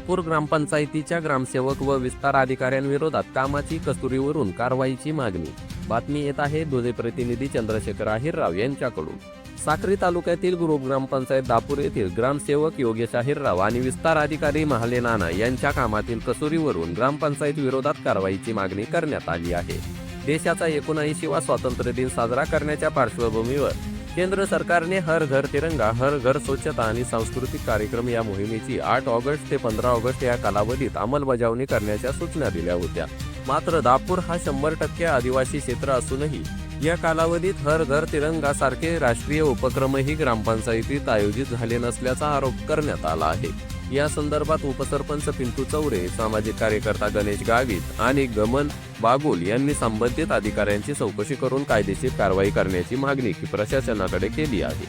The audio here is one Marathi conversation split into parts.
दापूर ग्रामपंचायतीच्या ग्रामसेवक व विस्तार अधिकाऱ्यांविरोधात कामाची कस्तुरीवरून कारवाईची मागणी. बातमी येत आहे दुधे प्रतिनिधी चंद्रशेखर अहिरराव यांच्याकडून. साक्री तालुक्यातील ग्रुप ग्रामपंचायत दापूर येथील ग्रामसेवक योगेश आहिरराव आणि विस्तार अधिकारी महाले नाना यांच्या कामातील कसुरीवरून ग्रामपंचायत विरोधात कारवाईची मागणी करण्यात आली आहे. देशाचा एकोणऐंशीवा स्वातंत्र्य दिन साजरा करण्याच्या पार्श्वभूमीवर केंद्र सरकारने हर घर तिरंगा हर घर स्वच्छता आणि सांस्कृतिक कार्यक्रम या मोहिमेची आठ ऑगस्ट ते पंधरा ऑगस्ट या कालावधीत अंमलबजावणी करण्याच्या सूचना दिल्या होत्या. मात्र दापूर हा शंभर टक्के आदिवासी क्षेत्र असूनही या कालावधीत हर घर तिरंगा सारखे राष्ट्रीय उपक्रमही ग्रामपंचायतीत आयोजित झाले नसल्याचा आरोप करण्यात आला आहे. या संदर्भात उपसरपंच पिंटू चौरे सामाजिक कार्यकर्ता गणेश गावित आणि गमन बागुल यांनी संबंधित अधिकाऱ्यांची चौकशी करून कायदेशीर कारवाई करण्याची मागणी प्रशासनाकडे केली आहे.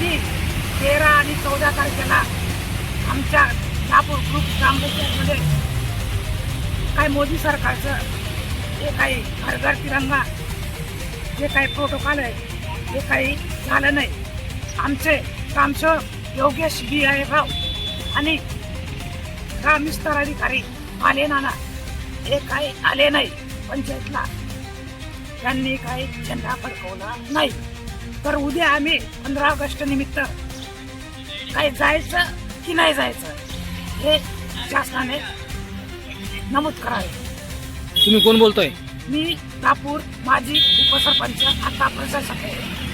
की तेरा आणि चौदा तारखेला आमच्या नागपूर ग्रुप ग्रामपंचायतमध्ये काय मोदी सरकारचं जे काही घरघर तिरंगा जे काही प्रोटोकॉल आहे हे काही झालं नाही आमचे ग्रामसेवक योगेश बी आहे राव आणि ग्राम विस्तार अधिकारी आले नाना. हे काही आले नाही. पंचायतला. त्यांनी काही झेंडा फडकवला नाही. तर उद्या आम्ही पंधरा ऑगस्ट निमित्त काही जायचं की नाही जायचं हे शासनाने नमूद करावे. तुम्ही कोण बोलतोय? मी नागपूर माजी उपसरपंच आता प्रशासक आहे.